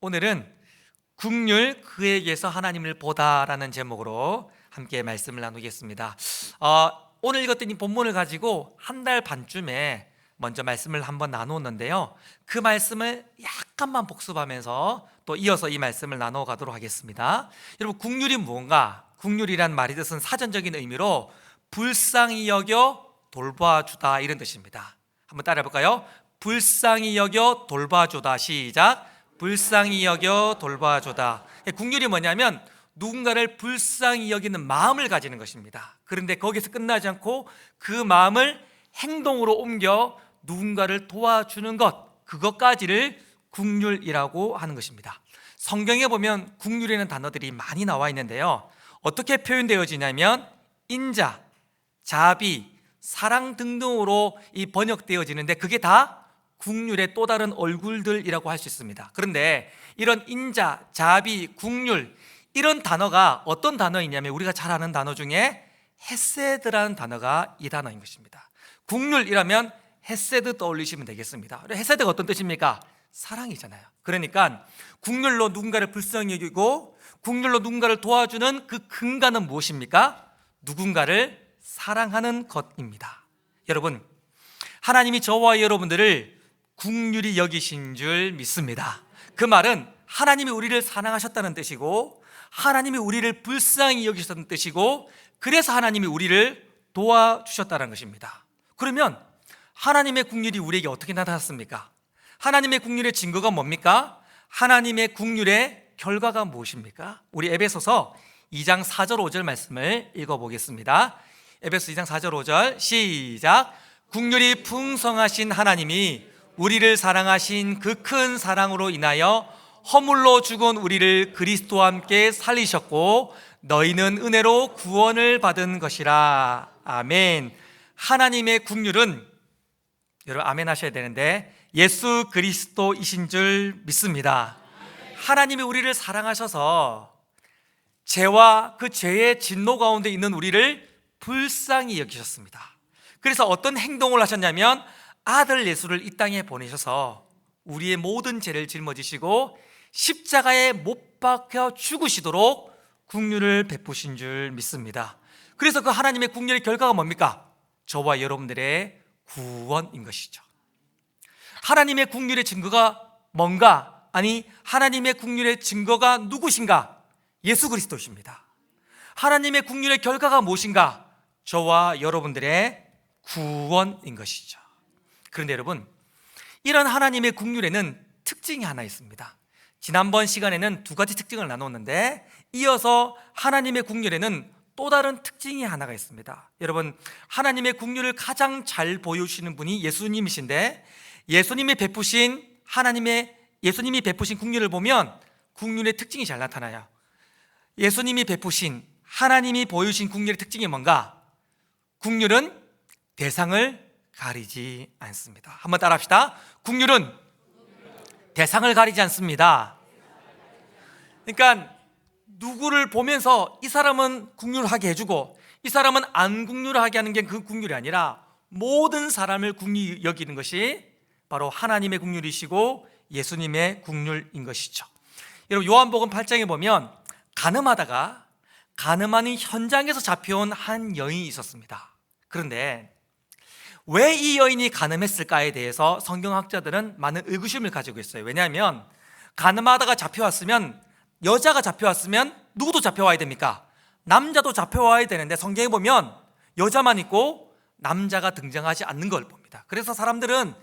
오늘은 국률 그에게서 하나님을 보다라는 제목으로 함께 말씀을 나누겠습니다. 어, 오늘 읽었던 이 본문을 가지고 한 달 반쯤에 먼저 말씀을 한번 나누었는데요. 그 말씀을 약간만 복습하면서 또 이어서 이 말씀을 나눠 가도록 하겠습니다. 여러분 국률이 무언가? 국률이란 말이 뜻은 사전적인 의미로 불쌍히 여겨 돌봐주다 이런 뜻입니다. 한번 따라해 볼까요? 불쌍히 여겨 돌봐주다 시작. 불쌍히 여겨 돌봐주다. 국률이 뭐냐면 누군가를 불쌍히 여기는 마음을 가지는 것입니다. 그런데 거기서 끝나지 않고 그 마음을 행동으로 옮겨 누군가를 도와주는 것, 그것까지를 국률이라고 하는 것입니다. 성경에 보면 국률이라는 단어들이 많이 나와 있는데요. 어떻게 표현되어지냐면 인자, 자비, 사랑 등등으로 이 번역되어지는데 그게 다 국률의 또 다른 얼굴들이라고 할 수 있습니다. 그런데 이런 인자, 자비, 국률 이런 단어가 어떤 단어이냐면 우리가 잘 아는 단어 중에 헤세드라는 단어가 이 단어인 것입니다. 국률이라면 헤세드 떠올리시면 되겠습니다. 헤세드가 어떤 뜻입니까? 사랑이잖아요. 그러니까 국률로 누군가를 불쌍히 여기고 국률로 누군가를 도와주는 그 근간은 무엇입니까? 누군가를 사랑하는 것입니다. 여러분, 하나님이 저와 여러분들을 국률이 여기신 줄 믿습니다. 그 말은 하나님이 우리를 사랑하셨다는 뜻이고 하나님이 우리를 불쌍히 여기셨다는 뜻이고 그래서 하나님이 우리를 도와주셨다는 것입니다. 그러면 하나님의 국률이 우리에게 어떻게 나타났습니까? 하나님의 국률의 증거가 뭡니까? 하나님의 국률의 결과가 무엇입니까? 우리 에베소서 2장 4절 5절 말씀을 읽어보겠습니다. 에베소 2장 4절 5절 시작. 국률이 풍성하신 하나님이 우리를 사랑하신 그 큰 사랑으로 인하여 허물로 죽은 우리를 그리스도와 함께 살리셨고 너희는 은혜로 구원을 받은 것이라. 아멘. 하나님의 국률은 여러분 아멘 하셔야 되는데 예수 그리스도이신 줄 믿습니다. 하나님이 우리를 사랑하셔서 죄와 그 죄의 진노 가운데 있는 우리를 불쌍히 여기셨습니다. 그래서 어떤 행동을 하셨냐면 아들 예수를 이 땅에 보내셔서 우리의 모든 죄를 짊어지시고 십자가에 못 박혀 죽으시도록 국률을 베푸신 줄 믿습니다. 그래서 그 하나님의 국률의 결과가 뭡니까? 저와 여러분들의 구원인 것이죠. 하나님의 국률의 증거가 뭔가? 아니, 하나님의 국률의 증거가 누구신가? 예수 그리스도십니다. 하나님의 국률의 결과가 무엇인가? 저와 여러분들의 구원인 것이죠. 그런데 여러분, 이런 하나님의 국률에는 특징이 하나 있습니다. 지난번 시간에는 두 가지 특징을 나눴는데 이어서 하나님의 국률에는 또 다른 특징이 하나가 있습니다. 여러분, 하나님의 국률을 가장 잘 보여주시는 분이 예수님이신데 예수님이 베푸신 하나님의 예수님이 베푸신 국률을 보면 국률의 특징이 잘 나타나요. 예수님이 베푸신 하나님이 보여주신 국률의 특징이 뭔가? 국률은 대상을 가리지 않습니다. 한번 따라합시다. 국률은 대상을 가리지 않습니다. 그러니까 누구를 보면서 이 사람은 국률하게 해주고 이 사람은 안 국률하게 하는 게 그 국률이 아니라 모든 사람을 국률 여기는 것이 바로 하나님의 국률이시고 예수님의 국률인 것이죠. 여러분 요한복음 8장에 보면 가늠하다가 가늠하는 현장에서 잡혀온 한 여인이 있었습니다. 그런데 왜 이 여인이 가늠했을까에 대해서 성경학자들은 많은 의구심을 가지고 있어요. 왜냐하면 가늠하다가 잡혀왔으면 여자가 잡혀왔으면 누구도 잡혀와야 됩니까? 남자도 잡혀와야 되는데 성경에 보면 여자만 있고 남자가 등장하지 않는 걸 봅니다. 그래서 사람들은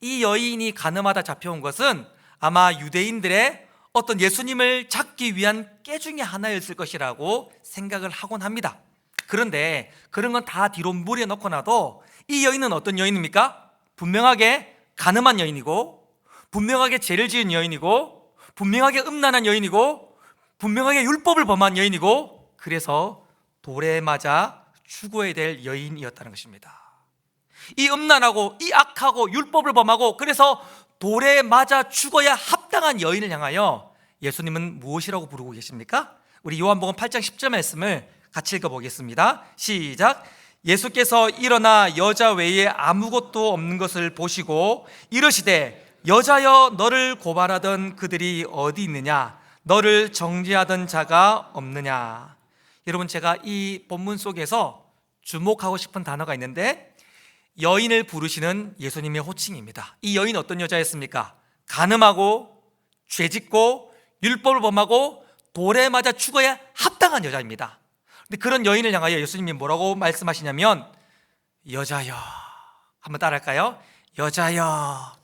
이 여인이 가늠하다 잡혀온 것은 아마 유대인들의 어떤 예수님을 잡기 위한 깨 중에 하나였을 것이라고 생각을 하곤 합니다. 그런데 그런 건 다 뒤로 물에 넣고 나도 이 여인은 어떤 여인입니까? 분명하게 가늠한 여인이고 분명하게 죄를 지은 여인이고 분명하게 음란한 여인이고 분명하게 율법을 범한 여인이고 그래서 돌에 맞아 죽어야 될 여인이었다는 것입니다. 이 음란하고 이 악하고 율법을 범하고 그래서 돌에 맞아 죽어야 합당한 여인을 향하여 예수님은 무엇이라고 부르고 계십니까? 우리 요한복음 8장 10절 말씀을 같이 읽어보겠습니다. 시작. 예수께서 일어나 여자 외에 아무것도 없는 것을 보시고 이러시되 여자여 너를 고발하던 그들이 어디 있느냐? 너를 정죄하던 자가 없느냐? 여러분 제가 이 본문 속에서 주목하고 싶은 단어가 있는데 여인을 부르시는 예수님의 호칭입니다. 이 여인 어떤 여자였습니까? 가늠하고 죄짓고 율법을 범하고 돌에 맞아 죽어야 합당한 여자입니다 근데 그런 여인을 향하여 예수님이 뭐라고 말씀하시냐면 여자여. 한번 따라할까요? 여자여.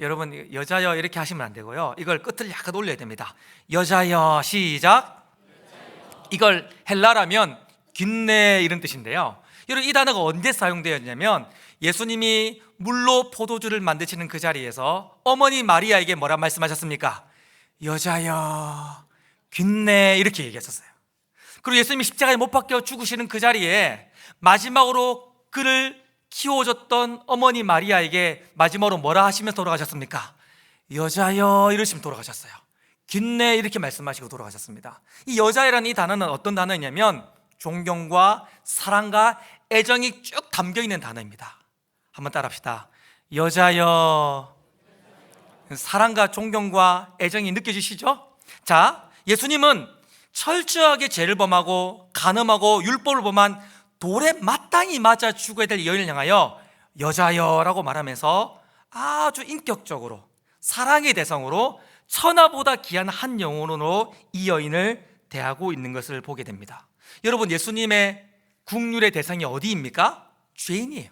여러분 여자여 이렇게 하시면 안 되고요. 이걸 끝을 약간 올려야 됩니다. 여자여. 시작. 이걸 헬라라면 균내 이런 뜻인데요. 여러분 이 단어가 언제 사용되었냐면 예수님이 물로 포도주를 만드시는 그 자리에서 어머니 마리아에게 뭐라 말씀하셨습니까? 여자여. 균내 이렇게 얘기했었어요 그리고 예수님이 십자가에 못 박혀 죽으시는 그 자리에 마지막으로 그를 키워줬던 어머니 마리아에게 마지막으로 뭐라 하시면서 돌아가셨습니까? 여자여 이러시면 돌아가셨어요. 균내 이렇게 말씀하시고 돌아가셨습니다. 이 여자애라는 이 단어는 어떤 단어냐면 존경과 사랑과 애정이 쭉 담겨 있는 단어입니다. 한번 따라합시다. 여자여 사랑과 존경과 애정이 느껴지시죠? 자, 예수님은 철저하게 죄를 범하고 간음하고 율법을 범한 돌에 마땅히 맞아 죽어야 될 여인을 향하여 여자여라고 말하면서 아주 인격적으로 사랑의 대상으로 천하보다 귀한 한 영혼으로 이 여인을 대하고 있는 것을 보게 됩니다. 여러분 예수님의 국률의 대상이 어디입니까? 죄인이에요.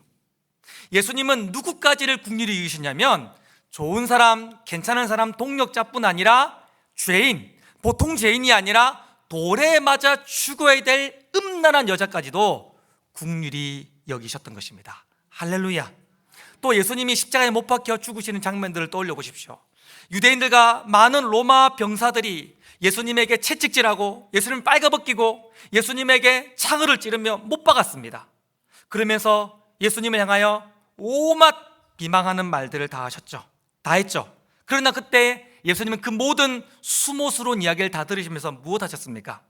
예수님은 누구까지를 국률이 여기셨냐면 좋은 사람, 괜찮은 사람, 동력자뿐 아니라 죄인, 보통 죄인이 아니라 돌에 맞아 죽어야 될 음란한 여자까지도 국률이 여기셨던 것입니다. 할렐루야. 또 예수님이 십자가에 못 박혀 죽으시는 장면들을 떠올려 보십시오. 유대인들과 많은 로마 병사들이 예수님에게 채찍질하고 예수님을 빨가벗기고 예수님에게 창을 찌르며 못 박았습니다. 그러면서 예수님을 향하여 오맛 비망하는 말들을 다 하셨죠. 다 했죠. 그러나 그때 예수님은 그 모든 수모스러운 이야기를 다 들으시면서 무엇 하셨습니까?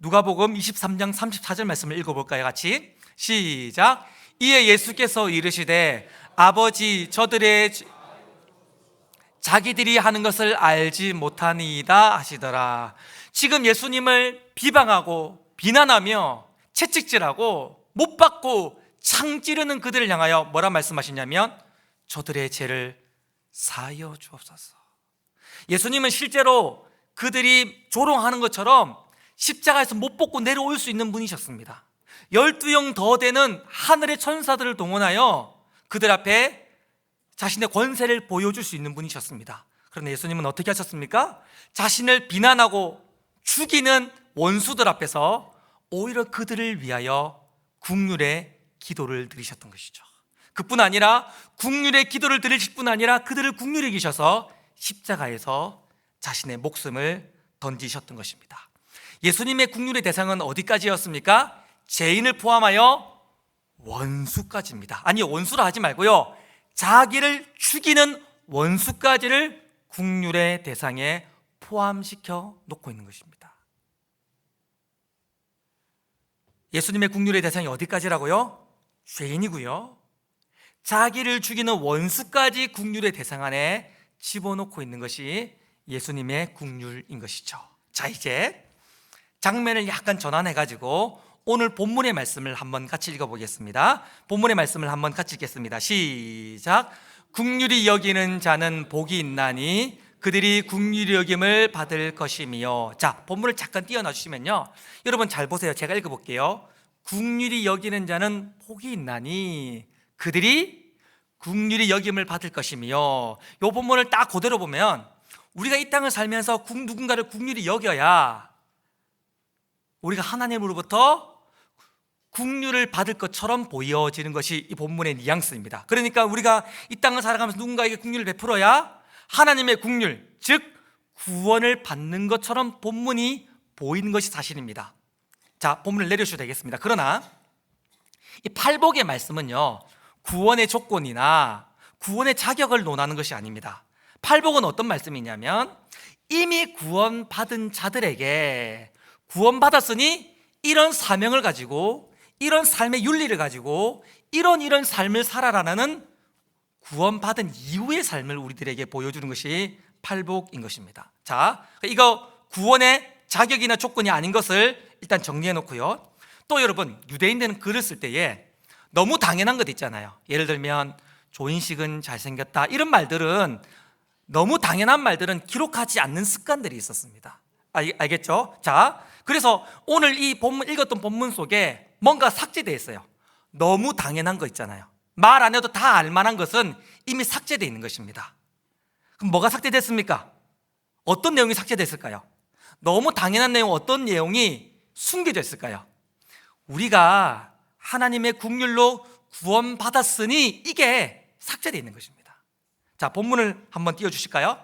누가복음 23장 34절 말씀을 읽어볼까요? 같이 시작. 이에 예수께서 이르시되 아버지 저들의 자기들이 하는 것을 알지 못하니이다 하시더라. 지금 예수님을 비방하고 비난하며 채찍질하고 못 받고 창 찌르는 그들을 향하여 뭐라 말씀하시냐면 저들의 죄를 사여 주옵소서. 예수님은 실제로 그들이 조롱하는 것처럼 십자가에서 못 벗고 내려올 수 있는 분이셨습니다. 열두 영 더 되는 하늘의 천사들을 동원하여 그들 앞에 자신의 권세를 보여줄 수 있는 분이셨습니다. 그런데 예수님은 어떻게 하셨습니까? 자신을 비난하고 죽이는 원수들 앞에서 오히려 그들을 위하여 국률의 기도를 드리셨던 것이죠. 그뿐 아니라 국률의 기도를 드리실 뿐 아니라 그들을 국률에 계셔서 십자가에서 자신의 목숨을 던지셨던 것입니다. 예수님의 국률의 대상은 어디까지였습니까? 죄인을 포함하여 원수까지입니다. 아니, 원수라 하지 말고요. 자기를 죽이는 원수까지를 국률의 대상에 포함시켜 놓고 있는 것입니다. 예수님의 국률의 대상이 어디까지라고요? 죄인이고요. 자기를 죽이는 원수까지 국률의 대상 안에 집어넣고 있는 것이 예수님의 국률인 것이죠. 자, 이제 장면을 약간 전환해 가지고 오늘 본문의 말씀을 한번 같이 읽어 보겠습니다. 본문의 말씀을 한번 같이 읽겠습니다. 시작. 국률이 여기는 자는 복이 있나니 그들이 국률이 여김을 받을 것이며. 자, 본문을 잠깐 띄어놔 주시면요. 여러분 잘 보세요. 제가 읽어 볼게요. 국률이 여기는 자는 복이 있나니 그들이 국률이 여김을 받을 것이며. 요 본문을 딱 그대로 보면 우리가 이 땅을 살면서 누군가를 국률이 여겨야 우리가 하나님으로부터 국률을 받을 것처럼 보여지는 것이 이 본문의 뉘앙스입니다. 그러니까 우리가 이 땅을 살아가면서 누군가에게 국률을 베풀어야 하나님의 국률, 즉 구원을 받는 것처럼 본문이 보이는 것이 사실입니다. 자, 본문을 내려주셔도 되겠습니다. 그러나 이 팔복의 말씀은요, 구원의 조건이나 구원의 자격을 논하는 것이 아닙니다. 팔복은 어떤 말씀이냐면 이미 구원받은 자들에게 구원받았으니 이런 사명을 가지고 이런 삶의 윤리를 가지고 이런 이런 삶을 살아라는 구원받은 이후의 삶을 우리들에게 보여주는 것이 팔복인 것입니다. 자, 이거 구원의 자격이나 조건이 아닌 것을 일단 정리해 놓고요. 또 여러분, 유대인들은 글을 쓸 때에 너무 당연한 것 있잖아요. 예를 들면 조인식은 잘생겼다. 이런 말들은 너무 당연한 말들은 기록하지 않는 습관들이 있었습니다. 알, 알겠죠? 자, 그래서 오늘 이 본문 읽었던 본문 속에 뭔가 삭제되어 있어요. 너무 당연한 거 있잖아요. 말 안 해도 다 알만한 것은 이미 삭제되어 있는 것입니다. 그럼 뭐가 삭제됐습니까? 어떤 내용이 삭제됐을까요? 너무 당연한 내용 어떤 내용이 숨겨져 있을까요? 우리가 하나님의 국률로 구원받았으니 이게 삭제되어 있는 것입니다. 자, 본문을 한번 띄워 주실까요?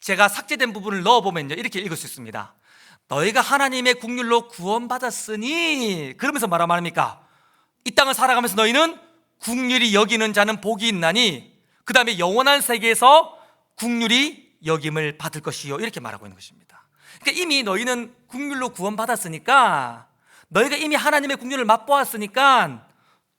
제가 삭제된 부분을 넣어 보면요. 이렇게 읽을 수 있습니다. 너희가 하나님의 국률로 구원받았으니 그러면서 뭐라 말합니까? 이 땅을 살아가면서 너희는 국률이 여기는 자는 복이 있나니 그 다음에 영원한 세계에서 국률이 여김을 받을 것이요 이렇게 말하고 있는 것입니다. 그러니까 이미 너희는 국률로 구원받았으니까 너희가 이미 하나님의 국률을 맛보았으니까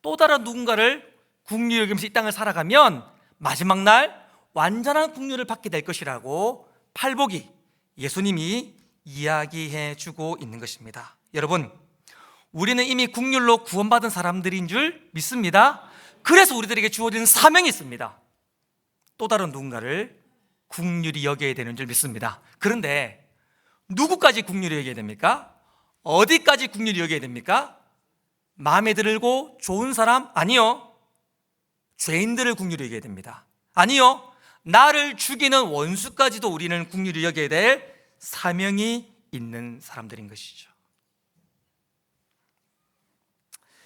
또 다른 누군가를 국률 여기면서 이 땅을 살아가면 마지막 날 완전한 국률을 받게 될 것이라고 팔복이 예수님이 이야기해 주고 있는 것입니다. 여러분, 우리는 이미 국률로 구원받은 사람들인 줄 믿습니다. 그래서 우리들에게 주어진 사명이 있습니다. 또 다른 누군가를 국률이 여겨야 되는 줄 믿습니다. 그런데 누구까지 국률이 여겨야 됩니까? 어디까지 국률이 여겨야 됩니까? 마음에 들고 좋은 사람? 아니요. 죄인들을 국률이 여겨야 됩니다. 아니요. 나를 죽이는 원수까지도 우리는 국률이 여겨야 될 사명이 있는 사람들인 것이죠.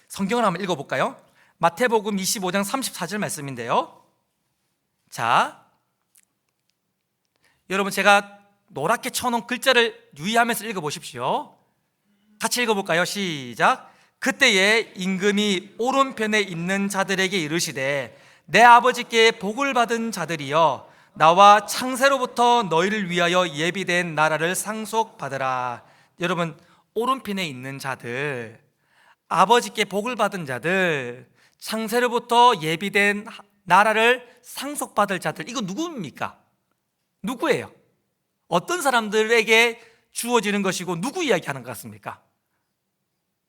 성경을 한번 읽어볼까요? 마태복음 25장 34절 말씀인데요. 자, 여러분 제가 노랗게 쳐놓은 글자를 유의하면서 읽어보십시오. 같이 읽어볼까요? 시작. 그때에 임금이 오른편에 있는 자들에게 이르시되 내 아버지께 복을 받은 자들이여 나와 창세로부터 너희를 위하여 예비된 나라를 상속받으라. 여러분 오른편에 있는 자들 아버지께 복을 받은 자들 창세로부터 예비된 나라를 상속받을 자들 이거 누구입니까? 누구예요? 어떤 사람들에게 주어지는 것이고 누구 이야기하는 것 같습니까?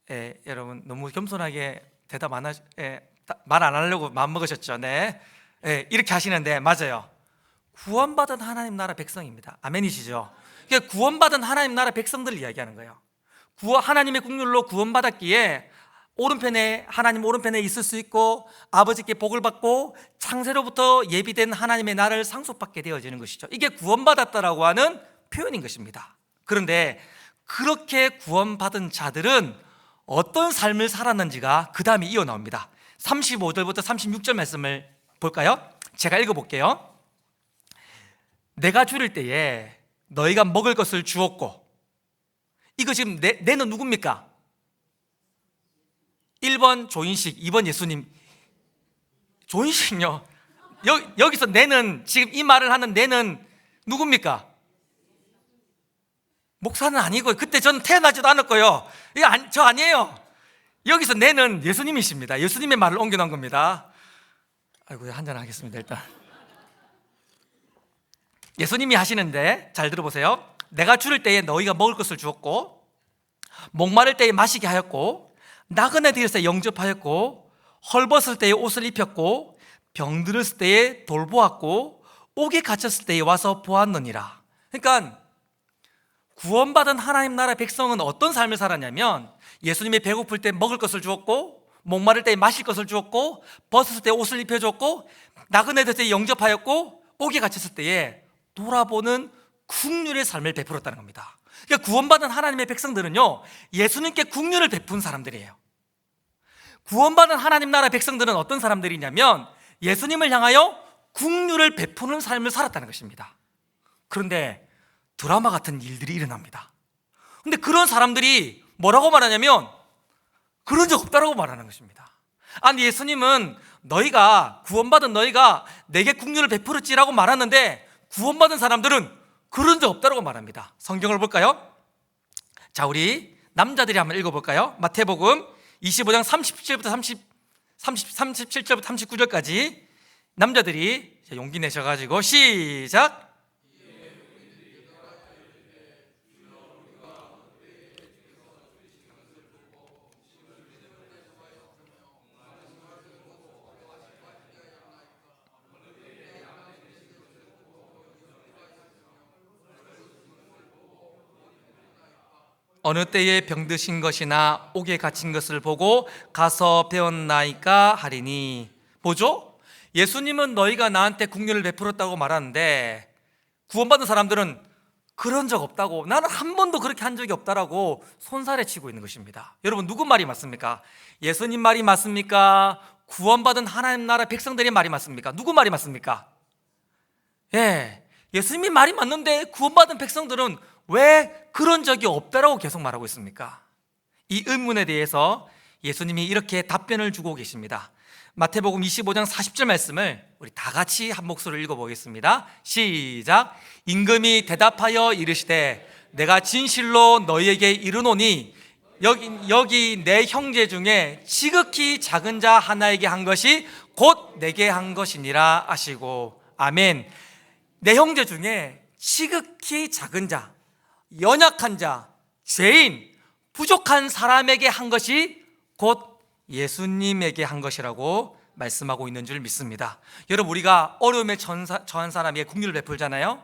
예, 여러분 너무 겸손하게 대답 안 하시, 예, 말안 하려고 마음 먹으셨죠? 네, 예, 이렇게 하시는데 맞아요. 구원받은 하나님 나라 백성입니다. 아멘이시죠? 그러니까 구원받은 하나님 나라 백성들을 이야기하는 거예요. 구원 하나님의 국률로 구원받았기에 오른편에 하나님 오른편에 있을 수 있고 아버지께 복을 받고 창세로부터 예비된 하나님의 나라를 상속받게 되어지는 것이죠. 이게 구원받았다라고 하는 표현인 것입니다. 그런데 그렇게 구원받은 자들은 어떤 삶을 살았는지가 그 다음에 이어 나옵니다. 35절부터 36절 말씀을 볼까요? 제가 읽어볼게요. 내가 줄일 때에 너희가 먹을 것을 주었고 이거 지금 내, 내는 누굽니까? 1번 조인식, 2번 예수님. 조인식요. 여, 여기서 내는 지금 이 말을 하는 내는 누굽니까? 목사는 아니고 그때 저는 태어나지도 않았고요. 이거 아니, 저 아니에요. 여기서 내는 예수님이십니다. 예수님의 말을 옮겨놓은 겁니다. 아이고 한잔 하겠습니다 일단. 예수님이 하시는데 잘 들어보세요. 내가 줄일 때에 너희가 먹을 것을 주었고 목마를 때에 마시게 하였고 나그네 때 영접하였고 헐벗을 때에 옷을 입혔고 병들었을 때에 돌보았고 옥에 갇혔을 때에 와서 보았느니라. 그러니까 구원받은 하나님 나라 백성은 어떤 삶을 살았냐면 예수님이 배고플 때 먹을 것을 주었고 목마를 때 마실 것을 주었고 벗었을 때 옷을 입혀줬고 나그네 됐을 때 영접하였고 옥에 갇혔을 때에 돌아보는 국률의 삶을 베풀었다는 겁니다. 그러니까 구원받은 하나님의 백성들은요 예수님께 국률을 베푼 사람들이에요. 구원받은 하나님 나라 백성들은 어떤 사람들이냐면 예수님을 향하여 국률을 베푸는 삶을 살았다는 것입니다. 그런데 드라마 같은 일들이 일어납니다. 근데 그런 사람들이 뭐라고 말하냐면 그런 적 없다라고 말하는 것입니다. 아니 예수님은 너희가 구원받은 너희가 내게 국률을 베풀었지라고 말하는데 구원받은 사람들은 그런 적 없다라고 말합니다. 성경을 볼까요? 자, 우리 남자들이 한번 읽어 볼까요? 마태복음 25장 37절부터 30, 30, 37절부터 39절까지 남자들이 용기 내셔 가지고 시작. 어느 때에 병드신 것이나 옥에 갇힌 것을 보고 가서 배웠나이까 하리니 뭐죠? 예수님은 너희가 나한테 국률을 베풀었다고 말하는데 구원받은 사람들은 그런 적 없다고 나는 한 번도 그렇게 한 적이 없다라고 손살에 치고 있는 것입니다. 여러분 누구 말이 맞습니까? 예수님 말이 맞습니까? 구원받은 하나님 나라 백성들의 말이 맞습니까? 누구 말이 맞습니까? 예. 예수님이 말이 맞는데 구원받은 백성들은 왜 그런 적이 없다라고 계속 말하고 있습니까? 이 의문에 대해서 예수님이 이렇게 답변을 주고 계십니다. 마태복음 25장 40절 말씀을 우리 다 같이 한 목소리로 읽어보겠습니다. 시작. 임금이 대답하여 이르시되 내가 진실로 너희에게 이르노니 여기, 여기 내 형제 중에 지극히 작은 자 하나에게 한 것이 곧 내게 한 것이니라 하시고 아멘. 내 형제 중에 지극히 작은 자, 연약한 자, 죄인, 부족한 사람에게 한 것이 곧 예수님에게 한 것이라고 말씀하고 있는 줄 믿습니다. 여러분 우리가 어려움에 처한 사람에게 국률을 베풀잖아요.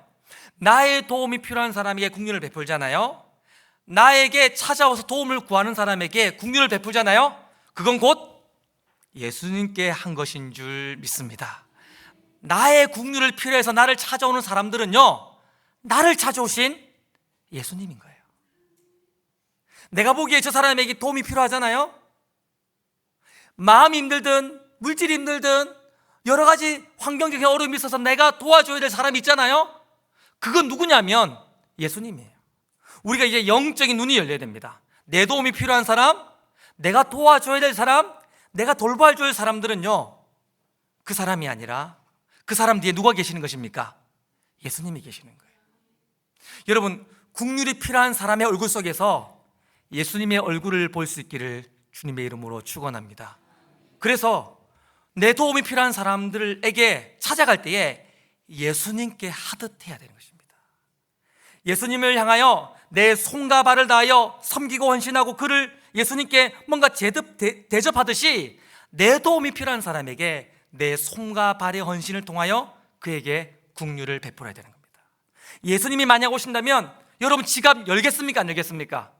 나의 도움이 필요한 사람에게 국률을 베풀잖아요. 나에게 찾아와서 도움을 구하는 사람에게 국률을 베풀잖아요. 그건 곧 예수님께 한 것인 줄 믿습니다. 나의 국률을 필요해서 나를 찾아오는 사람들은요, 나를 찾아오신 예수님인 거예요. 내가 보기에 저 사람에게 도움이 필요하잖아요? 마음이 힘들든, 물질이 힘들든, 여러 가지 환경적인 어려움이 있어서 내가 도와줘야 될 사람이 있잖아요? 그건 누구냐면 예수님이에요. 우리가 이제 영적인 눈이 열려야 됩니다. 내 도움이 필요한 사람, 내가 도와줘야 될 사람, 내가 돌봐줘야 할 사람들은요, 그 사람이 아니라 그 사람 뒤에 누가 계시는 것입니까? 예수님이 계시는 거예요. 여러분, 국률이 필요한 사람의 얼굴 속에서 예수님의 얼굴을 볼 수 있기를 주님의 이름으로 축원합니다. 그래서 내 도움이 필요한 사람들에게 찾아갈 때에 예수님께 하듯 해야 되는 것입니다. 예수님을 향하여 내 손과 발을 다하여 섬기고 헌신하고 그를 예수님께 뭔가 제접, 대, 대접하듯이 내 도움이 필요한 사람에게 내 손과 발의 헌신을 통하여 그에게 국류를 베풀어야 되는 겁니다. 예수님이 만약 오신다면 여러분 지갑 열겠습니까? 안 열겠습니까?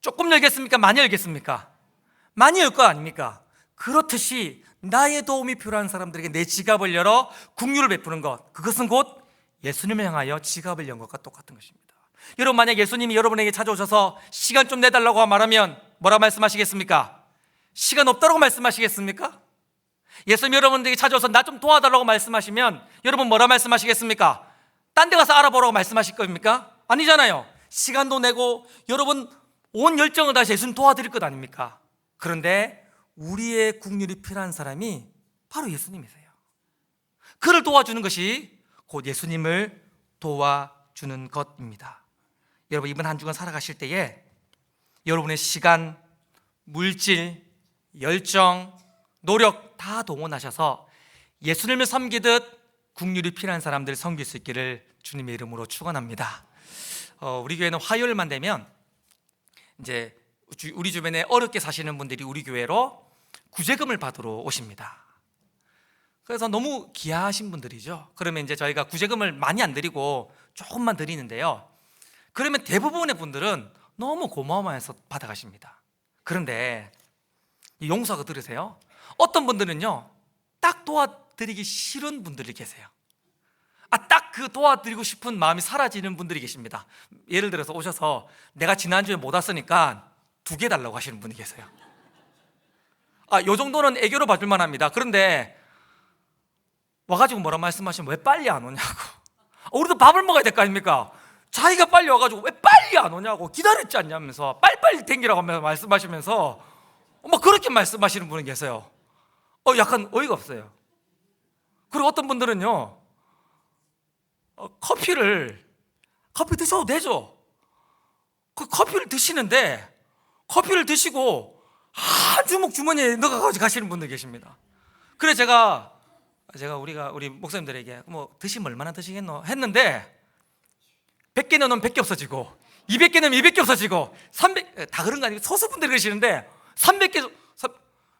조금 열겠습니까? 많이 열겠습니까? 많이 열 거 아닙니까? 그렇듯이 나의 도움이 필요한 사람들에게 내 지갑을 열어 국류를 베푸는 것 그것은 곧 예수님을 향하여 지갑을 연 것과 똑같은 것입니다. 여러분 만약 예수님이 여러분에게 찾아오셔서 시간 좀 내달라고 말하면 뭐라 말씀하시겠습니까? 시간 없다고 말씀하시겠습니까? 예수님 여러분들에게 찾아와서 나 좀 도와달라고 말씀하시면 여러분 뭐라 말씀하시겠습니까? 딴 데 가서 알아보라고 말씀하실 겁니까? 아니잖아요. 시간도 내고 여러분 온 열정을 다해서 예수님 도와드릴 것 아닙니까? 그런데 우리의 국률이 필요한 사람이 바로 예수님이세요. 그를 도와주는 것이 곧 예수님을 도와주는 것입니다. 여러분 이번 한 주간 살아가실 때에 여러분의 시간, 물질, 열정, 노력 다 동원하셔서 예수님을 섬기듯 국률이 필요한 사람들을 섬길 수 있기를 주님의 이름으로 축원합니다. 어, 우리 교회는 화요일만 되면 이제 주- 우리 주변에 어렵게 사시는 분들이 우리 교회로 구제금을 받으러 오십니다. 그래서 너무 귀하신 분들이죠. 그러면 이제 저희가 구제금을 많이 안 드리고 조금만 드리는데요. 그러면 대부분의 분들은 너무 고마워해서 받아가십니다. 그런데 이 용서가 들으세요? 어떤 분들은요, 딱 도와드리기 싫은 분들이 계세요. 아, 딱 그 도와드리고 싶은 마음이 사라지는 분들이 계십니다. 예를 들어서 오셔서 내가 지난주에 못 왔으니까 두 개 달라고 하시는 분이 계세요. 아, 요 정도는 애교로 봐줄 만 합니다. 그런데 와가지고 뭐라 말씀하시면 왜 빨리 안 오냐고. 아, 우리도 밥을 먹어야 될 거 아닙니까? 자기가 빨리 와가지고 왜 빨리 안 오냐고 기다렸지 않냐면서 빨리빨리 댕기라고 하면서 말씀하시면서 뭐 그렇게 말씀하시는 분이 계세요. 어, 약간 어이가 없어요. 그리고 어떤 분들은요, 어, 커피를, 커피 드셔도 되죠. 그 커피를 드시는데, 커피를 드시고, 한 주먹 주머니에 넣어가지고 가시는 분들 계십니다. 그래 제가 제가 우리가 우리 목사님들에게 뭐 드시면 얼마나 드시겠노 했는데 100개 넣으면 100개 없어지고 200개 넣으면 200개 없어지고 300 다 그런 거 아니고 소수분들이 그러시는데 300개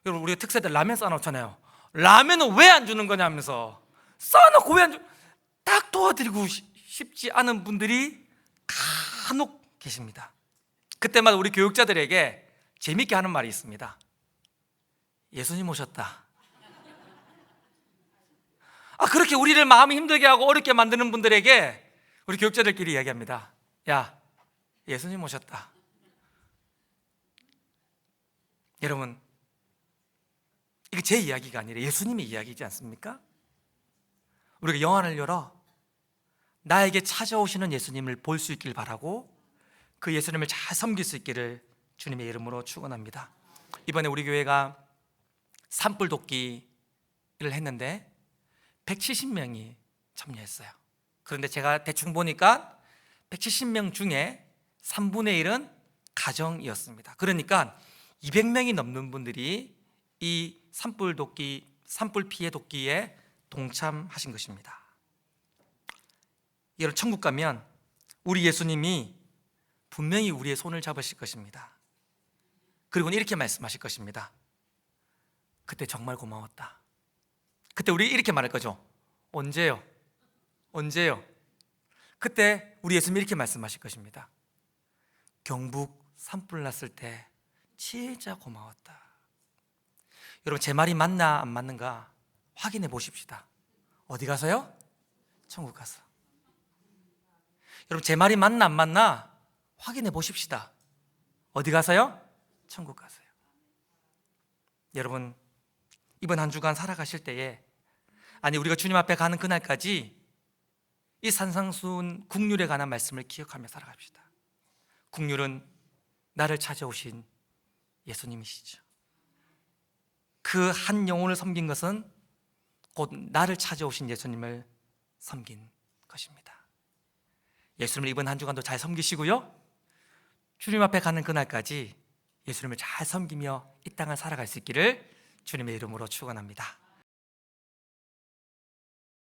여러분 우리가 특세들 라면 싸놓잖아요 라면은 왜 안 주는 거냐 하면서 싸놓고 왜 안 주? 딱 도와드리고 시- 싶지 않은 분들이 간혹 계십니다 그때마다 우리 교육자들에게 재밌게 하는 말이 있습니다 예수님 오셨다 아 그렇게 우리를 마음이 힘들게 하고 어렵게 만드는 분들에게 우리 교육자들끼리 이야기합니다. 야, 예수님 오셨다. 여러분, 이게 제 이야기가 아니라 예수님의 이야기지 않습니까? 우리가 영안을 열어 나에게 찾아오시는 예수님을 볼 수 있길 바라고 그 예수님을 잘 섬길 수 있기를 주님의 이름으로 축원합니다. 이번에 우리 교회가 산불 돕기를 했는데 170명이 참여했어요. 그런데 제가 대충 보니까 170명 중에 3분의 1은 가정이었습니다. 그러니까 200명이 넘는 분들이 이 산불 돕기, 산불 피해 돕기에 동참하신 것입니다. 여러분 천국 가면 우리 예수님이 분명히 우리의 손을 잡으실 것입니다. 그리고 이렇게 말씀하실 것입니다. 그때 정말 고마웠다. 그때 우리 이렇게 말할 거죠. 언제요? 언제요? 그때 우리 예수님이 이렇게 말씀하실 것입니다. 경북 산불 났을 때 진짜 고마웠다. 여러분 제 말이 맞나 안 맞는가 확인해 보십시다. 어디 가서요? 천국 가서. 여러분 제 말이 맞나 안 맞나 확인해 보십시다. 어디 가서요? 천국 가서요. 여러분 이번 한 주간 살아가실 때에 아니 우리가 주님 앞에 가는 그날까지 이 산상수훈 국률에 관한 말씀을 기억하며 살아갑시다. 국률은 나를 찾아오신 예수님이시죠. 그 한 영혼을 섬긴 것은 곧 나를 찾아오신 예수님을 섬긴 것입니다. 예수님을 이번 한 주간도 잘 섬기시고요. 주님 앞에 가는 그날까지 예수님을 잘 섬기며 이 땅을 살아갈 수 있기를 주님의 이름으로 축원합니다.